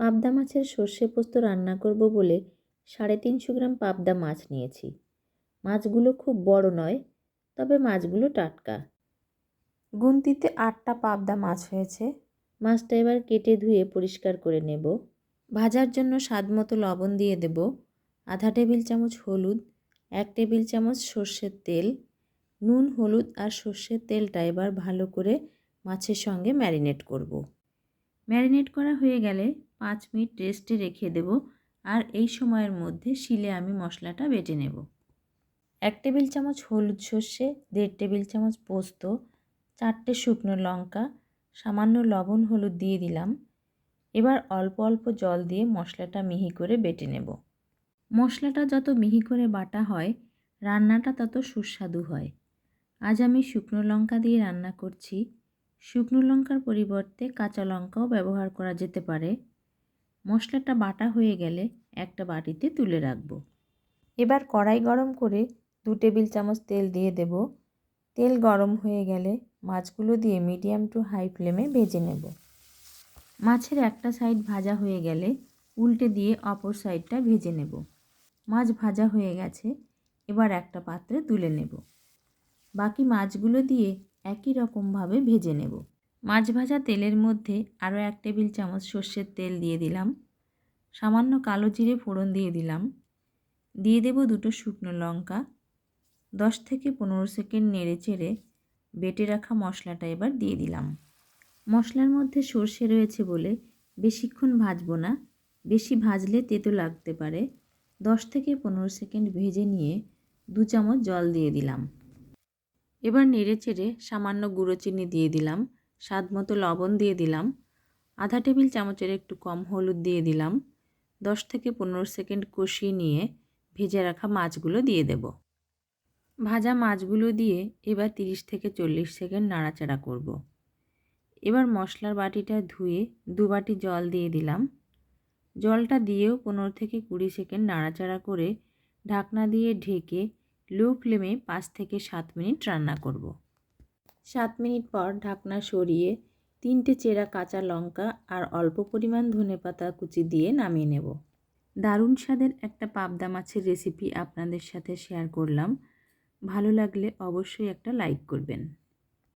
পাবদা মাছের সর্ষে পোস্ত রান্না করব বলে সাড়ে তিনশো গ্রাম পাবদা মাছ নিয়েছি। মাছগুলো খুব বড় নয় তবে মাছগুলো টাটকা। গুনতিতে আটটা পাবদা মাছ হয়েছে। মাছটা এবার কেটে ধুয়ে পরিষ্কার করে নেব। ভাজার জন্য স্বাদ মতো লবণ দিয়ে দেব। আধা টেবিল চামচ হলুদ এক টেবিল চামচ সর্ষের তেল। নুন হলুদ আর সর্ষের তেলটা এবার ভালো করে মাছের সঙ্গে ম্যারিনেট করব। ম্যারিনেট করা হয়ে গেলে পাঁচ মিনিট রেস্টে রেখে দেব আর এই সময়ের মধ্যে শিলে আমি মশলাটা বেটে নেব। এক টেবিল চামচ হলুদ সর্ষে, দেড় টেবিল চামচ পোস্ত, চারটে শুকনো লঙ্কা, সামান্য লবণ হলুদ দিয়ে দিলাম। এবার অল্প অল্প জল দিয়ে মশলাটা মিহি করে বেটে নেব। মশলাটা যত মিহি করে বাটা হয়, রান্নাটা তত সুস্বাদু হয়। আজ আমি শুকনো লঙ্কা দিয়ে রান্না করছি। শুকনো লঙ্কার পরিবর্তে কাঁচা লঙ্কাও ব্যবহার করা যেতে পারে। মশলাটা বাটা হয়ে গেলে একটা বাটিতে তুলে রাখব। এবার কড়াই গরম করে দু টেবিল চামচ তেল দিয়ে দেব। তেল গরম হয়ে গেলে মাছগুলো দিয়ে মিডিয়াম টু হাই ফ্লেমে ভেজে নেব। মাছের একটা সাইড ভাজা হয়ে গেলে উল্টে দিয়ে অপর সাইডটা ভেজে নেব। মাছ ভাজা হয়ে গেছে, এবার একটা পাত্রে তুলে নেব। বাকি মাছগুলো দিয়ে একই রকমভাবে ভেজে নেব। মাছ ভাজা তেলের মধ্যে আরও এক টেবিল চামচ সর্ষের তেল দিয়ে দিলাম। সামান্য কালো জিরে ফোড়ন দিয়ে দিলাম। দিয়ে দেব দুটো শুকনো লঙ্কা। দশ থেকে পনেরো সেকেন্ড নেড়ে চেড়ে বেটে রাখা মশলাটা এবার দিয়ে দিলাম। মশলার মধ্যে সর্ষে রয়েছে বলে বেশিক্ষণ ভাজবো না। বেশি ভাজলে তেতো লাগতে পারে। দশ থেকে পনেরো সেকেন্ড ভেজে নিয়ে দু চামচ জল দিয়ে দিলাম। এবার নেড়ে চেড়ে সামান্য গুঁড়ো চিনি দিয়ে দিলাম। স্বাদ মতো লবণ দিয়ে দিলাম আধা টেবিল চামচের একটু কম হলুদ দিয়ে দিলাম দশ থেকে পনেরো সেকেন্ড কষিয়ে নিয়ে ভেজে রাখা মাছগুলো দিয়ে দেব ভাজা মাছগুলো দিয়ে এবার তিরিশ থেকে চল্লিশ সেকেন্ড নাড়াচাড়া করব। এবার মশলার বাটিটা ধুয়ে দু বাটি জল দিয়ে দিলাম জলটা দিয়েও পনেরো থেকে কুড়ি সেকেন্ড নাড়াচাড়া করে ঢাকনা দিয়ে ঢেকে লো ফ্লেমে পাঁচ থেকে সাত মিনিট রান্না করব। সাত মিনিট পর ঢাকনা সরিয়ে তিনটে চেরা কাঁচা লঙ্কা আর অল্প পরিমাণ ধনে পাতা কুচি দিয়ে নামিয়ে নেব। দারুণ স্বাদের একটা পাবদা মাছের রেসিপি আপনাদের সাথে শেয়ার করলাম। ভালো লাগলে অবশ্যই একটা লাইক করবেন।